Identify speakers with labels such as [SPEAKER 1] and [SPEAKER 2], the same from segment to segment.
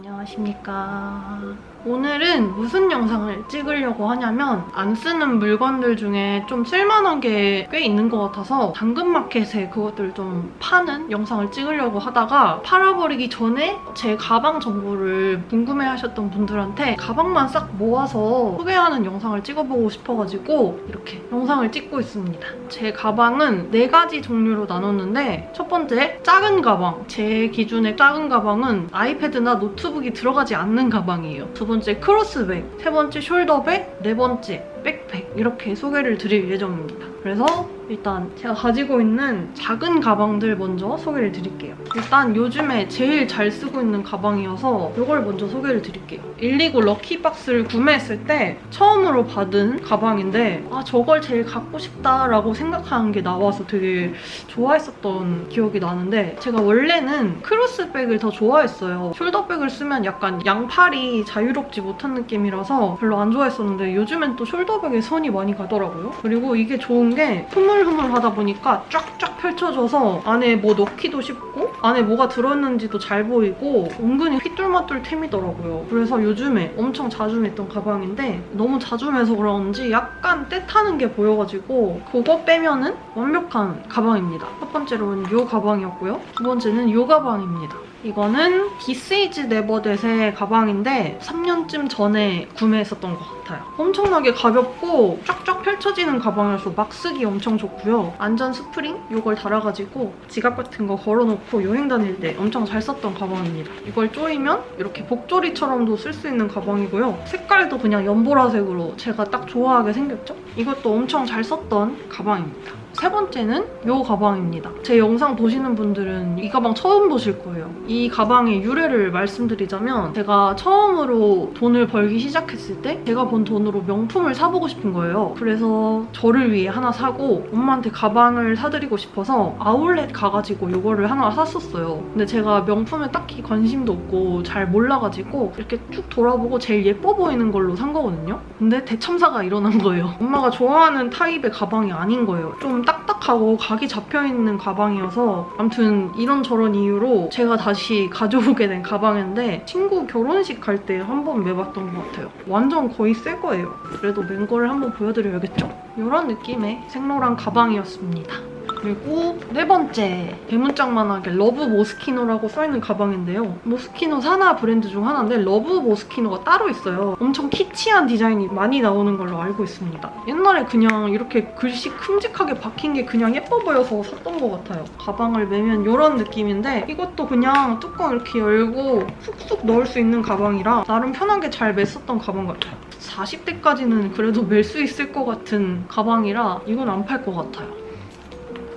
[SPEAKER 1] 안녕하십니까. 오늘은 무슨 영상을 찍으려고 하냐면 안 쓰는 물건들 중에 좀 쓸만한 게 꽤 있는 것 같아서 당근마켓에 그것들 좀 파는 영상을 찍으려고 하다가 팔아버리기 전에 제 가방 정보를 궁금해하셨던 분들한테 가방만 싹 모아서 소개하는 영상을 찍어보고 싶어가지고 이렇게 영상을 찍고 있습니다. 제 가방은 네 가지 종류로 나눴는데 첫 번째 작은 가방. 제 기준의 작은 가방은 아이패드나 노트 북이 들어가지 않는 가방이에요. 두 번째 크로스백, 세 번째 숄더백, 네 번째 백팩 이렇게 소개를 드릴 예정입니다. 그래서 일단 제가 가지고 있는 작은 가방들 먼저 소개를 드릴게요. 일단 요즘에 제일 잘 쓰고 있는 가방이어서 이걸 먼저 소개를 드릴게요. 119 럭키박스를 구매했을 때 처음으로 받은 가방인데 아 저걸 제일 갖고 싶다라고 생각하는 게 나와서 되게 좋아했었던 기억이 나는데 제가 원래는 크로스백을 더 좋아했어요. 숄더백을 쓰면 약간 양팔이 자유롭지 못한 느낌이라서 별로 안 좋아했었는데 요즘엔 또 숄더백에 손이 많이 가더라고요. 그리고 이게 좋은 게 흐물흐물하다 보니까 쫙쫙 펼쳐져서 안에 뭐 넣기도 쉽고 안에 뭐가 들었는지도 잘 보이고 은근히 휘뚤마뚤 템이더라고요. 그래서 요즘에 엄청 자주 맸던 가방인데 너무 자주 매서 그런지 약간 때 타는 게 보여가지고 그거 빼면은 완벽한 가방입니다. 첫 번째로는 이 가방이었고요. 두 번째는 이 가방입니다. 이거는 디세이즈 네버댓의 가방인데 3년쯤 전에 구매했었던 것 같아요. 엄청나게 가볍고 쫙쫙 펼쳐지는 가방이라서 막 쓰기 엄청 좋고요. 안전 스프링 이걸 달아가지고 지갑 같은 거 걸어놓고 여행 다닐 때 엄청 잘 썼던 가방입니다. 이걸 조이면 이렇게 복조리처럼도 쓸 수 있는 가방이고요. 색깔도 그냥 연보라색으로 제가 딱 좋아하게 생겼죠? 이것도 엄청 잘 썼던 가방입니다. 세 번째는 이 가방입니다. 제 영상 보시는 분들은 이 가방 처음 보실 거예요. 이 가방의 유래를 말씀드리자면 제가 처음으로 돈을 벌기 시작했을 때 제가 번 돈으로 명품을 사보고 싶은 거예요. 그래서 저를 위해 하나 사고 엄마한테 가방을 사드리고 싶어서 아울렛 가가지고 이거를 하나 샀었어요. 근데 제가 명품에 딱히 관심도 없고 잘 몰라가지고 이렇게 쭉 돌아보고 제일 예뻐 보이는 걸로 산 거거든요. 근데 대참사가 일어난 거예요. 엄마가 좋아하는 타입의 가방이 아닌 거예요. 좀 딱딱하고 각이 잡혀있는 가방이어서 아무튼 이런저런 이유로 제가 다시 가져오게 된 가방인데 친구 결혼식 갈 때 한 번 매봤던 것 같아요. 완전 거의 새 거예요. 그래도 맨 거를 한번 보여드려야겠죠? 이런 느낌의 생로랑 가방이었습니다. 그리고 네 번째 대문짝만하게 러브 모스키노라고 써있는 가방인데요. 모스키노 산하 브랜드 중 하나인데 러브 모스키노가 따로 있어요. 엄청 키치한 디자인이 많이 나오는 걸로 알고 있습니다. 옛날에 그냥 이렇게 글씨 큼직하게 박힌 게 그냥 예뻐 보여서 샀던 것 같아요. 가방을 매면 이런 느낌인데 이것도 그냥 뚜껑 이렇게 열고 쑥쑥 넣을 수 있는 가방이라 나름 편하게 잘 맸었던 가방 같아요. 40대까지는 그래도 멜 수 있을 것 같은 가방이라 이건 안 팔 것 같아요.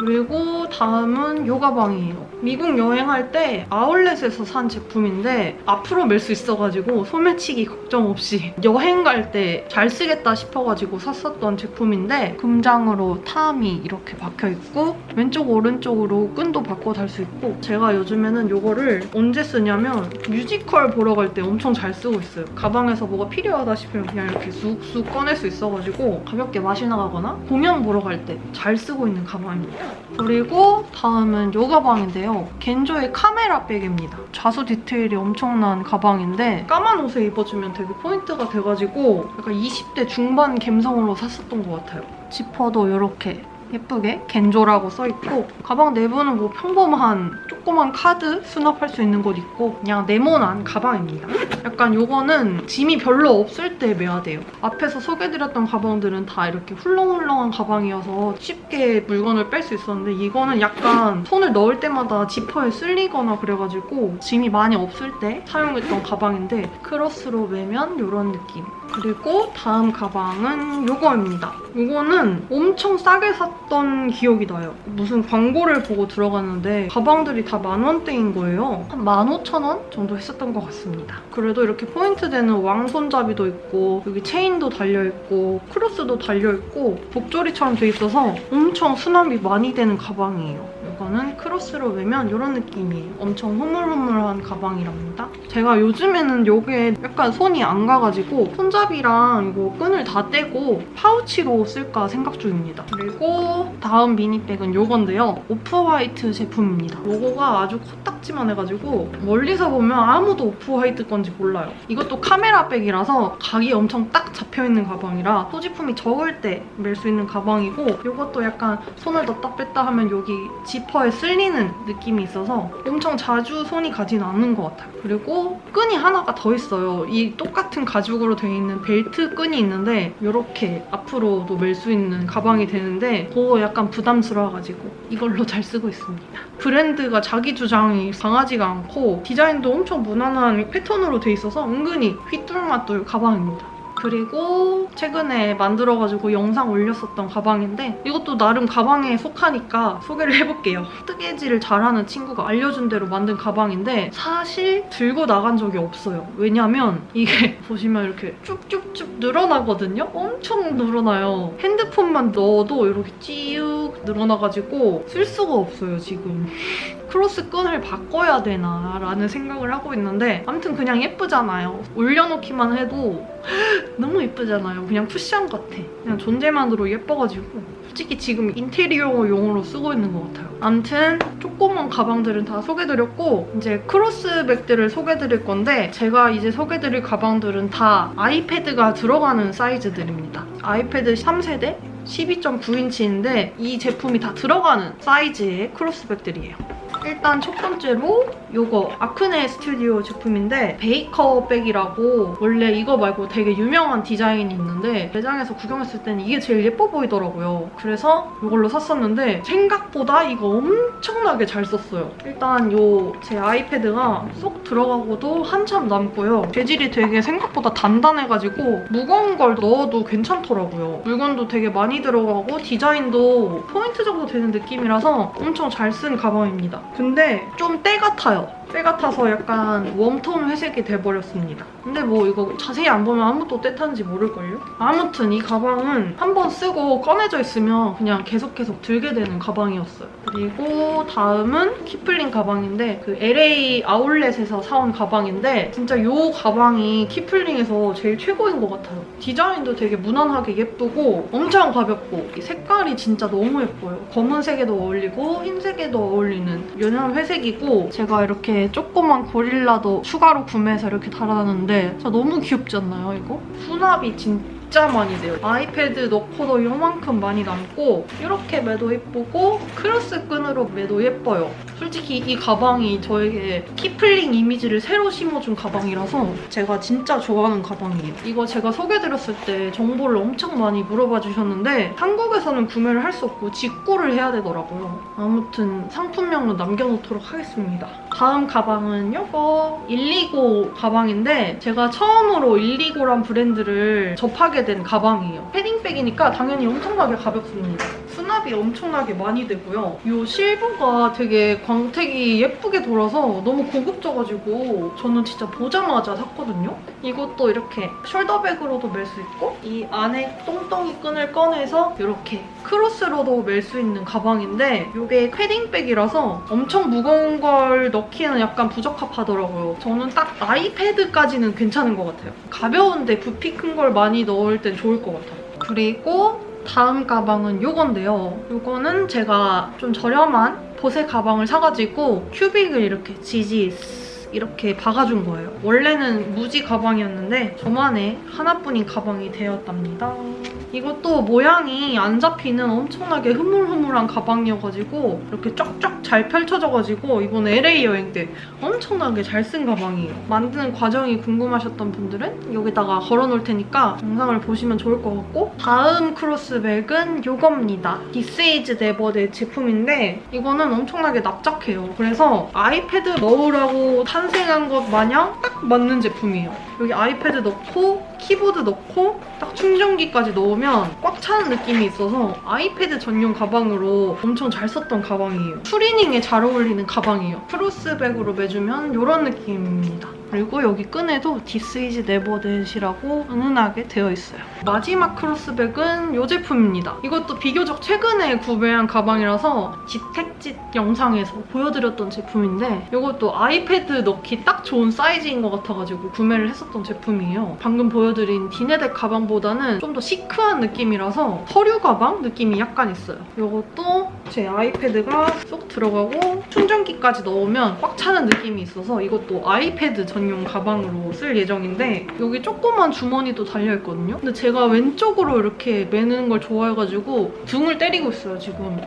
[SPEAKER 1] 그리고 다음은 요 가방이에요. 미국 여행할 때 아울렛에서 산 제품인데 앞으로 멜 수 있어가지고 소매치기 걱정 없이 여행 갈 때 잘 쓰겠다 싶어가지고 샀었던 제품인데 금장으로 탐이 이렇게 박혀있고 왼쪽 오른쪽으로 끈도 바꿔 달 수 있고 제가 요즘에는 요거를 언제 쓰냐면 뮤지컬 보러 갈 때 엄청 잘 쓰고 있어요. 가방에서 뭐가 필요하다 싶으면 그냥 이렇게 쑥쑥 꺼낼 수 있어가지고 가볍게 마시나 가거나 공연 보러 갈 때 잘 쓰고 있는 가방입니다. 그리고 다음은 요 가방인데요. 겐조의 카메라 백입니다. 좌수 디테일이 엄청난 가방인데 까만 옷에 입어주면 되게 포인트가 돼가지고 약간 20대 중반 감성으로 샀었던 것 같아요. 지퍼도 이렇게 예쁘게 겐조라고 써있고 가방 내부는 뭐 평범한 조그만 카드 수납할 수 있는 곳 있고 그냥 네모난 가방입니다. 약간 요거는 짐이 별로 없을 때 매야 돼요. 앞에서 소개드렸던 가방들은 다 이렇게 훌렁훌렁한 가방이어서 쉽게 물건을 뺄 수 있었는데 이거는 약간 손을 넣을 때마다 지퍼에 쓸리거나 그래가지고 짐이 많이 없을 때 사용했던 가방인데 크로스로 매면 이런 느낌. 그리고 다음 가방은 이거입니다. 이거는 엄청 싸게 샀던 기억이 나요. 무슨 광고를 보고 들어갔는데 가방들이 다 만 원대인 거예요. 한만 오천 원 정도 했었던 것 같습니다. 그래도 이렇게 포인트 되는 왕 손잡이도 있고 여기 체인도 달려있고 크로스도 달려있고 복조리처럼 돼 있어서 엄청 수납이 많이 되는 가방이에요. 이거는 크로스로 매면 이런 느낌이에요. 엄청 흐물흐물한 가방이랍니다. 제가 요즘에는 요게 약간 손이 안 가가지고 손잡이랑 이거 끈을 다 떼고 파우치로 쓸까 생각 중입니다. 그리고 다음 미니백은 요건데요. 오프화이트 제품입니다. 로고가 아주 코딱지만 해가지고 멀리서 보면 아무도 오프화이트 건지 몰라요. 이것도 카메라 백이라서 각이 엄청 딱 잡혀있는 가방이라 소지품이 적을 때 멜 수 있는 가방이고 이것도 약간 손을 넣다 뺐다 하면 여기 지퍼에 쓸리는 느낌이 있어서 엄청 자주 손이 가진 않는 것 같아요. 그리고 끈이 하나가 더 있어요. 이 똑같은 가죽으로 되어 있는 벨트 끈이 있는데 이렇게 앞으로도 멜 수 있는 가방이 되는데 그거 약간 부담스러워가지고 이걸로 잘 쓰고 있습니다. 브랜드가 자기 주장이 강하지가 않고 디자인도 엄청 무난한 패턴으로 돼 있어서 은근히 휘뚤마뚤 가방입니다. 그리고 최근에 만들어가지고 영상 올렸었던 가방인데 이것도 나름 가방에 속하니까 소개를 해볼게요. 뜨개질을 잘하는 친구가 알려준 대로 만든 가방인데 사실 들고 나간 적이 없어요. 왜냐면 이게 보시면 이렇게 쭉쭉쭉 늘어나거든요? 엄청 늘어나요. 핸드폰만 넣어도 이렇게 찌욱 늘어나가지고 쓸 수가 없어요, 지금. 크로스 끈을 바꿔야 되나 라는 생각을 하고 있는데 아무튼 그냥 예쁘잖아요. 올려놓기만 해도 너무 예쁘잖아요. 그냥 쿠션 같아. 그냥 존재만으로 예뻐가지고 솔직히 지금 인테리어용으로 쓰고 있는 것 같아요. 아무튼 조그만 가방들은 다 소개드렸고 이제 크로스백들을 소개드릴 건데 제가 이제 소개드릴 가방들은 다 아이패드가 들어가는 사이즈들입니다. 아이패드 3세대 12.9인치인데 이 제품이 다 들어가는 사이즈의 크로스백들이에요. 일단 첫 번째로 이거 아크네 스튜디오 제품인데 베이커 백이라고 원래 이거 말고 되게 유명한 디자인이 있는데 매장에서 구경했을 때는 이게 제일 예뻐 보이더라고요. 그래서 이걸로 샀었는데 생각보다 이거 엄청나게 잘 썼어요. 일단 요 제 아이패드가 쏙 들어가고도 한참 남고요. 재질이 되게 생각보다 단단해가지고 무거운 걸 넣어도 괜찮더라고요. 물건도 되게 많이 들어가고 디자인도 포인트 정도 되는 느낌이라서 엄청 잘 쓴 가방입니다. 근데 좀 때 같아요. 때 같아서 약간 웜톤 회색이 돼버렸습니다. 근데 뭐 이거 자세히 안 보면 아무도 때 탄지 모를걸요? 아무튼 이 가방은 한 번 쓰고 꺼내져 있으면 그냥 계속 계속 들게 되는 가방이었어요. 그리고 다음은 키플링 가방인데 그 LA 아울렛에서 사온 가방인데 진짜 이 가방이 키플링에서 제일 최고인 것 같아요. 디자인도 되게 무난하게 예쁘고 엄청 가볍고 이 색깔이 진짜 너무 예뻐요. 검은색에도 어울리고 흰색에도 어울리는 연한 회색이고 제가 이렇게 조그만 고릴라도 추가로 구매해서 이렇게 달아놨는데 진짜 너무 귀엽지 않나요 이거? 수납이 진짜 많이 돼요. 아이패드 넣고도 요만큼 많이 남고 이렇게 매도 예쁘고 크로스 끈으로 매도 예뻐요. 솔직히 이 가방이 저에게 키플링 이미지를 새로 심어준 가방이라서 제가 진짜 좋아하는 가방이에요. 이거 제가 소개드렸을 때 정보를 엄청 많이 물어봐 주셨는데 한국에서는 구매를 할 수 없고 직구를 해야 되더라고요. 아무튼 상품명은 남겨놓도록 하겠습니다. 다음 가방은 이거 129 가방인데 제가 처음으로 129란 브랜드를 접하게 된 가방이에요. 패딩백이니까 당연히 엄청나게 가볍습니다. 수납이 엄청나게 많이 되고요. 이 실버가 되게 광택이 예쁘게 돌아서 너무 고급져가지고 저는 진짜 보자마자 샀거든요. 이것도 이렇게 숄더백으로도 멜 수 있고 이 안에 똥똥이 끈을 꺼내서 이렇게 크로스로도 멜 수 있는 가방인데 이게 패딩백이라서 엄청 무거운 걸 넣기에는 약간 부적합하더라고요. 저는 딱 아이패드까지는 괜찮은 것 같아요. 가벼운데 부피 큰 걸 많이 넣을 땐 좋을 것 같아요. 그리고 다음 가방은 이건데요. 이거는 제가 좀 저렴한 보세 가방을 사가지고 큐빅을 이렇게 지지 이렇게 박아준 거예요. 원래는 무지 가방이었는데 저만의 하나뿐인 가방이 되었답니다. 이것도 모양이 안 잡히는 엄청나게 흐물흐물한 가방이어가지고 이렇게 쫙쫙 잘 펼쳐져가지고 이번 LA 여행 때 엄청나게 잘 쓴 가방이에요. 만드는 과정이 궁금하셨던 분들은 여기다가 걸어놓을 테니까 영상을 보시면 좋을 것 같고 다음 크로스백은 이겁니다. 디스에이즈 네버의 제품인데 이거는 엄청나게 납작해요. 그래서 아이패드 넣으라고 탄생한 것 마냥 딱 맞는 제품이에요. 여기 아이패드 넣고 키보드 넣고 딱 충전기까지 넣으면 꽉 차는 느낌이 있어서 아이패드 전용 가방으로 엄청 잘 썼던 가방이에요. 추리닝에 잘 어울리는 가방이에요. 크로스백으로 매주면 이런 느낌입니다. 그리고 여기 끈에도 This is never that이라고 은은하게 되어 있어요. 마지막 크로스백은 이 제품입니다. 이것도 비교적 최근에 구매한 가방이라서 지택짓 영상에서 보여드렸던 제품인데 이것도 아이패드 넣기 딱 좋은 사이즈인 것 같아가지고 구매를 했었던 제품이에요. 방금 보여 드린 디네덱 가방보다는 좀 더 시크한 느낌이라서 서류 가방 느낌이 약간 있어요. 이것도 제 아이패드가 쏙 들어가고 충전기까지 넣으면 꽉 차는 느낌이 있어서 이것도 아이패드 전용 가방으로 쓸 예정인데 여기 조그만 주머니도 달려있거든요. 근데 제가 왼쪽으로 이렇게 매는 걸 좋아해가지고 등을 때리고 있어요, 지금.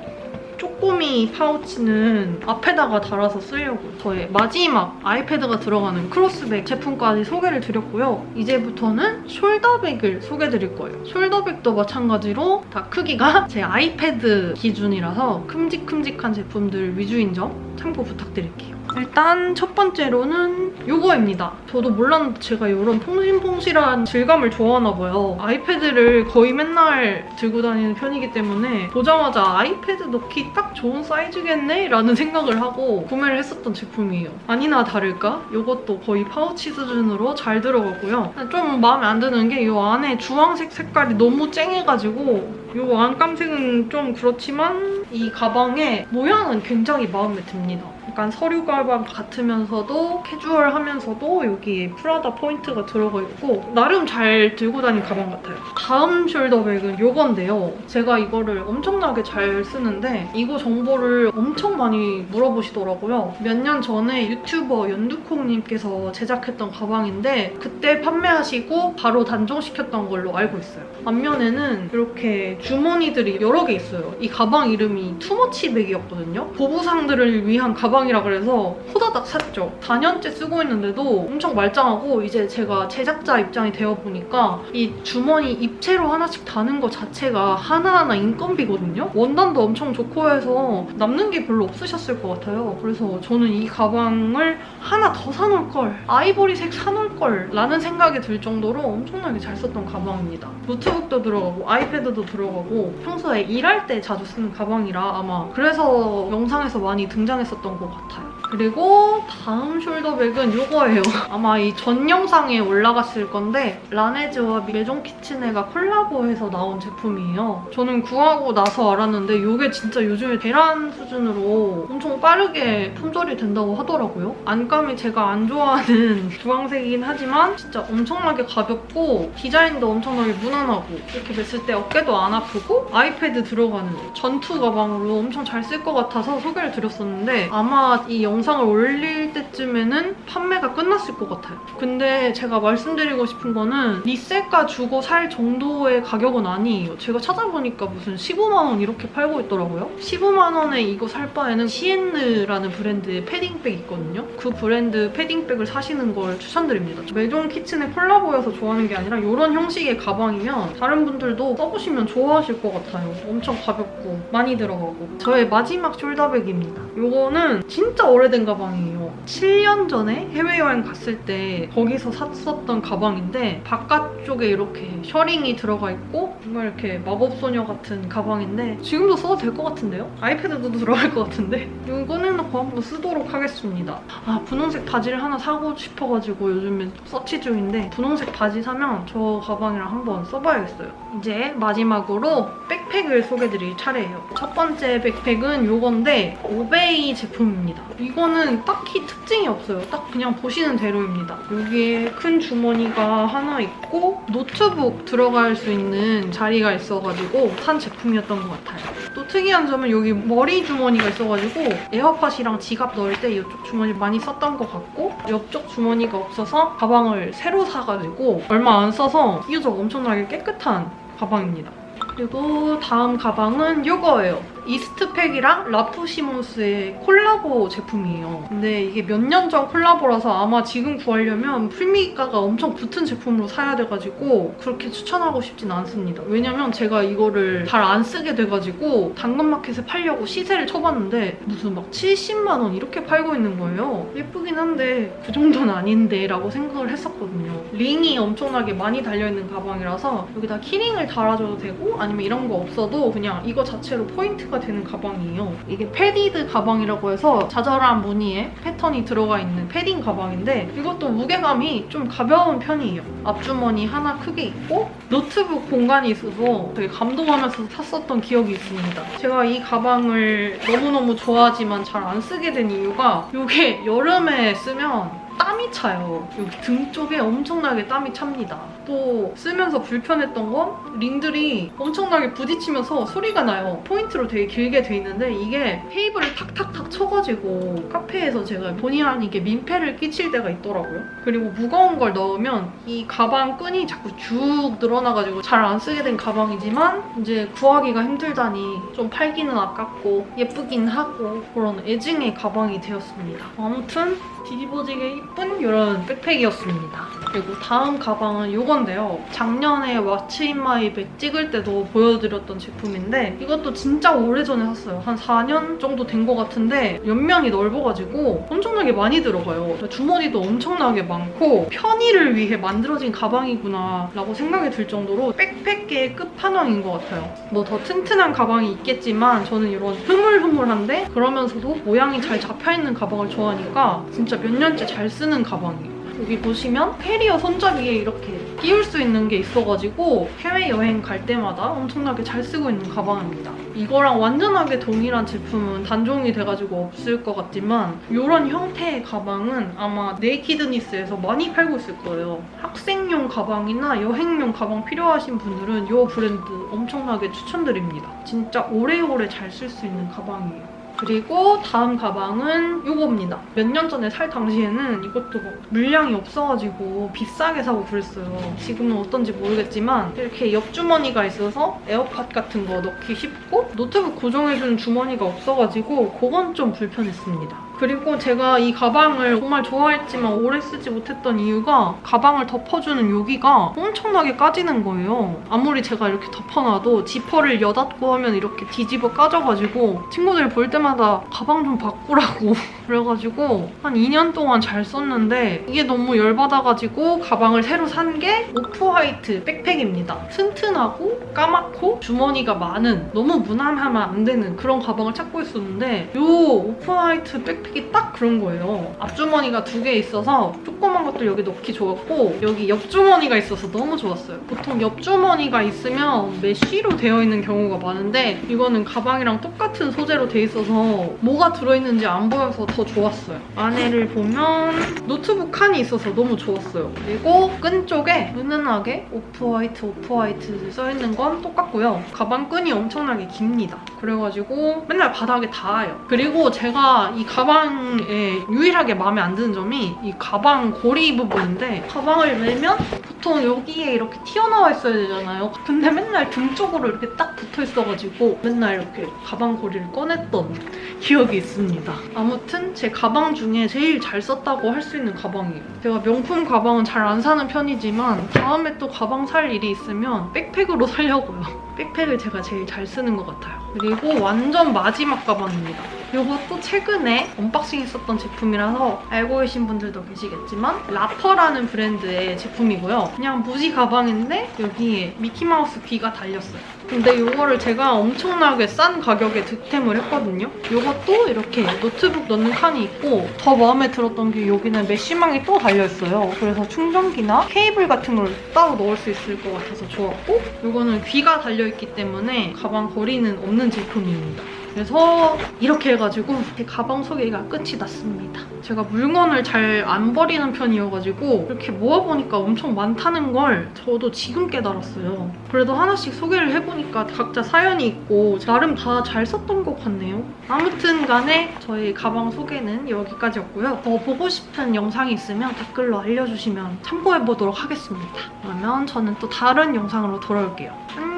[SPEAKER 1] 쪼꼬미 파우치는 앞에다가 달아서 쓰려고 저의 마지막 아이패드가 들어가는 크로스백 제품까지 소개를 드렸고요. 이제부터는 숄더백을 소개드릴 거예요. 숄더백도 마찬가지로 다 크기가 제 아이패드 기준이라서 큼직큼직한 제품들 위주인 점 참고 부탁드릴게요. 일단 첫 번째로는 이거입니다. 저도 몰랐는데 제가 이런 퐁신퐁실한 질감을 좋아하나 봐요. 아이패드를 거의 맨날 들고 다니는 편이기 때문에 보자마자 아이패드 넣기 딱 좋은 사이즈겠네? 라는 생각을 하고 구매를 했었던 제품이에요. 아니나 다를까? 이것도 거의 파우치 수준으로 잘 들어가고요. 좀 마음에 안 드는 게 이 안에 주황색 색깔이 너무 쨍해가지고 이 안감색은 좀 그렇지만 이 가방의 모양은 굉장히 마음에 듭니다. 약간 서류 가방 같으면서도 캐주얼하면서도 여기에 프라다 포인트가 들어가 있고 나름 잘 들고 다니는 가방 같아요. 다음 숄더백은 이건데요. 제가 이거를 엄청나게 잘 쓰는데 이거 정보를 엄청 많이 물어보시더라고요. 몇 년 전에 유튜버 연두콩님께서 제작했던 가방인데 그때 판매하시고 바로 단종시켰던 걸로 알고 있어요. 앞면에는 이렇게 주머니들이 여러 개 있어요. 이 가방 이름이 투머치 백이었거든요. 보부상들을 위한 가방이라 그래서 호다닥 샀죠. 4년째 쓰고 있는데도 엄청 말짱하고 이제 제가 제작자 입장이 되어 보니까 이 주머니 입체로 하나씩 다는 것 자체가 하나하나 인건비거든요. 원단도 엄청 좋고 해서 남는 게 별로 없으셨을 것 같아요. 그래서 저는 이 가방을 하나 더 사놓을 걸 아이보리색 사놓을 걸 라는 생각이 들 정도로 엄청나게 잘 썼던 가방입니다. 노트북도 들어가고 아이패드도 들어가고 평소에 일할 때 자주 쓰는 가방이라 아마 그래서 영상에서 많이 등장했었던 것 같아요. 그리고 다음 숄더백은 이거예요. 아마 이 전 영상에 올라갔을 건데 라네즈와 메종 키친애가 콜라보해서 나온 제품이에요. 저는 구하고 나서 알았는데 이게 진짜 요즘에 대란 수준으로 엄청 빠르게 품절이 된다고 하더라고요. 안감이 제가 안 좋아하는 주황색이긴 하지만 진짜 엄청나게 가볍고 디자인도 엄청나게 무난하고 이렇게 맸을 때 어깨도 안 아프고 아이패드 들어가는 전투 가방으로 엄청 잘 쓸 것 같아서 소개를 드렸었는데 아마 이 영상을 올릴 때쯤에는 판매가 끝났을 것 같아요. 근데 제가 말씀드리고 싶은 거는 리셀가 주고 살 정도의 가격은 아니에요. 제가 찾아보니까 무슨 15만 원 이렇게 팔고 있더라고요. 15만 원에 이거 살 바에는 시엔느라는 브랜드의 패딩백 있거든요. 그 브랜드 패딩백을 사시는 걸 추천드립니다. 메종 키친의 콜라보여서 좋아하는 게 아니라 이런 형식의 가방이면 다른 분들도 써보시면 좋 아하실 것 같아요. 엄청 가볍고 많이 들어가고. 저의 마지막 숄더백입니다. 이거는 진짜 오래된 가방이에요. 7년 전에 해외여행 갔을 때 거기서 샀었던 가방인데 바깥쪽에 이렇게 셔링이 들어가 있고 정말 이렇게 마법소녀 같은 가방인데 지금도 써도 될 것 같은데요? 아이패드도 들어갈 것 같은데 이거 꺼내놓고 한번 쓰도록 하겠습니다. 아 분홍색 바지를 하나 사고 싶어가지고 요즘에 서치 중인데 분홍색 바지 사면 저 가방이랑 한번 써봐야겠어요. 이제 마지막으로 백팩을 소개드릴 차례예요. 첫 번째 백팩은 이건데 오베이 제품입니다. 이거는 딱히 특 징이 없어요. 딱 그냥 보시는 대로입니다. 여기에 큰 주머니가 하나 있고 노트북 들어갈 수 있는 자리가 있어가지고 산 제품이었던 것 같아요. 또 특이한 점은 여기 머리 주머니가 있어가지고 에어팟이랑 지갑 넣을 때 이쪽 주머니 많이 썼던 것 같고 옆쪽 주머니가 없어서 가방을 새로 사가지고 얼마 안 써서 비교적 엄청나게 깨끗한 가방입니다. 그리고 다음 가방은 이거예요. 이스트팩이랑 라프시모스의 콜라보 제품이에요. 근데 이게 몇 년 전 콜라보라서 아마 지금 구하려면 풀미가가 엄청 붙은 제품으로 사야 돼가지고 그렇게 추천하고 싶진 않습니다. 왜냐면 제가 이거를 잘 안 쓰게 돼가지고 당근마켓에 팔려고 시세를 쳐봤는데 무슨 막 70만 원 이렇게 팔고 있는 거예요. 예쁘긴 한데 그 정도는 아닌데 라고 생각을 했었거든요. 링이 엄청나게 많이 달려있는 가방이라서 여기다 키링을 달아줘도 되고 아니면 이런 거 없어도 그냥 이거 자체로 포인트가 사이즈가 되는 가방이에요. 이게 패디드 가방이라고 해서 자잘한 무늬에 패턴이 들어가 있는 패딩 가방인데 이것도 무게감이 좀 가벼운 편이에요. 앞주머니 하나 크게 있고 노트북 공간이 있어서 되게 감동하면서 샀었던 기억이 있습니다. 제가 이 가방을 너무너무 좋아하지만 잘 안 쓰게 된 이유가 이게 여름에 쓰면 땀이 차요. 여기 등 쪽에 엄청나게 땀이 찹니다. 또 쓰면서 불편했던 건 링들이 엄청나게 부딪히면서 소리가 나요. 포인트로 되게 길게 돼 있는데 이게 테이블을 탁탁탁 쳐가지고 카페에서 제가 본의 아니게 민폐를 끼칠 때가 있더라고요. 그리고 무거운 걸 넣으면 이 가방 끈이 자꾸 쭉 늘어나가지고 잘 안 쓰게 된 가방이지만 이제 구하기가 힘들다니 좀 팔기는 아깝고 예쁘긴 하고 그런 애증의 가방이 되었습니다. 아무튼 뒤집어지게 이쁜 이런 백팩이었습니다. 그리고 다음 가방은 이건데요. 작년에 왓츠 인 마이 백 찍을 때도 보여드렸던 제품인데 이것도 진짜 오래전에 샀어요. 한 4년 정도 된 것 같은데 옆면이 넓어가지고 엄청나게 많이 들어가요. 주머니도 엄청나게 많고 편의를 위해 만들어진 가방이구나 라고 생각이 들 정도로 백팩계의 끝판왕인 것 같아요. 뭐 더 튼튼한 가방이 있겠지만 저는 이런 흐물흐물한데 그러면서도 모양이 잘 잡혀있는 가방을 좋아하니까 진짜 몇 년째 잘 쓰는 가방이에요. 여기 보시면 캐리어 손잡이에 이렇게 끼울 수 있는 게 있어가지고 해외여행 갈 때마다 엄청나게 잘 쓰고 있는 가방입니다. 이거랑 완전하게 동일한 제품은 단종이 돼가지고 없을 것 같지만 이런 형태의 가방은 아마 네이키드니스에서 많이 팔고 있을 거예요. 학생용 가방이나 여행용 가방 필요하신 분들은 이 브랜드 엄청나게 추천드립니다. 진짜 오래오래 잘 쓸 수 있는 가방이에요. 그리고 다음 가방은 이겁니다. 몇 년 전에 살 당시에는 이것도 막 물량이 없어가지고 비싸게 사고 그랬어요. 지금은 어떤지 모르겠지만 이렇게 옆주머니가 있어서 에어팟 같은 거 넣기 쉽고 노트북 고정해주는 주머니가 없어가지고 그건 좀 불편했습니다. 그리고 제가 이 가방을 정말 좋아했지만 오래 쓰지 못했던 이유가 가방을 덮어주는 여기가 엄청나게 까지는 거예요. 아무리 제가 이렇게 덮어놔도 지퍼를 여닫고 하면 이렇게 뒤집어 까져가지고 친구들 볼 때마다 가방 좀 바꾸라고 그래가지고 한 2년 동안 잘 썼는데 이게 너무 열받아가지고 가방을 새로 산 게 오프화이트 백팩입니다. 튼튼하고 까맣고 주머니가 많은 너무 무난하면 안 되는 그런 가방을 찾고 있었는데 이 오프화이트 백팩 이 딱 그런 거예요. 앞주머니가 두 개 있어서 조그만 것도 여기 넣기 좋았고 여기 옆주머니가 있어서 너무 좋았어요. 보통 옆주머니가 있으면 메쉬로 되어 있는 경우가 많은데 이거는 가방이랑 똑같은 소재로 돼 있어서 뭐가 들어있는지 안 보여서 더 좋았어요. 안에를 보면 노트북 칸이 있어서 너무 좋았어요. 그리고 끈 쪽에 은은하게 오프화이트 오프화이트 써있는 건 똑같고요. 가방 끈이 엄청나게 깁니다. 그래가지고 맨날 바닥에 닿아요. 그리고 제가 이 가방 에 유일하게 마음에 안 드는 점이 이 가방 고리 부분인데 가방을 매면 보통 여기에 이렇게 튀어나와 있어야 되잖아요. 근데 맨날 등 쪽으로 이렇게 딱 붙어 있어가지고 맨날 이렇게 가방 고리를 꺼냈던 기억이 있습니다. 아무튼 제 가방 중에 제일 잘 썼다고 할 수 있는 가방이에요. 제가 명품 가방은 잘 안 사는 편이지만 다음에 또 가방 살 일이 있으면 백팩으로 살려고요. 백팩을 제가 제일 잘 쓰는 것 같아요. 그리고 완전 마지막 가방입니다. 이것도 최근에 언박싱 했었던 제품이라서 알고 계신 분들도 계시겠지만 라퍼라는 브랜드의 제품이고요. 그냥 무지 가방인데 여기에 미키마우스 귀가 달렸어요. 근데 이거를 제가 엄청나게 싼 가격에 득템을 했거든요. 이것도 이렇게 노트북 넣는 칸이 있고 더 마음에 들었던 게 여기는 메쉬망이 또 달려있어요. 그래서 충전기나 케이블 같은 걸 따로 넣을 수 있을 것 같아서 좋았고 이거는 귀가 달려있기 때문에 가방 거리는 없는 제품입니다. 그래서 이렇게 해가지고 제 가방 소개가 끝이 났습니다. 제가 물건을 잘 안 버리는 편이어가지고 이렇게 모아보니까 엄청 많다는 걸 저도 지금 깨달았어요. 그래도 하나씩 소개를 해보니까 각자 사연이 있고 나름 다 잘 썼던 것 같네요. 아무튼 간에 저희 가방 소개는 여기까지였고요. 더 보고 싶은 영상이 있으면 댓글로 알려주시면 참고해보도록 하겠습니다. 그러면 저는 또 다른 영상으로 돌아올게요. 안녕!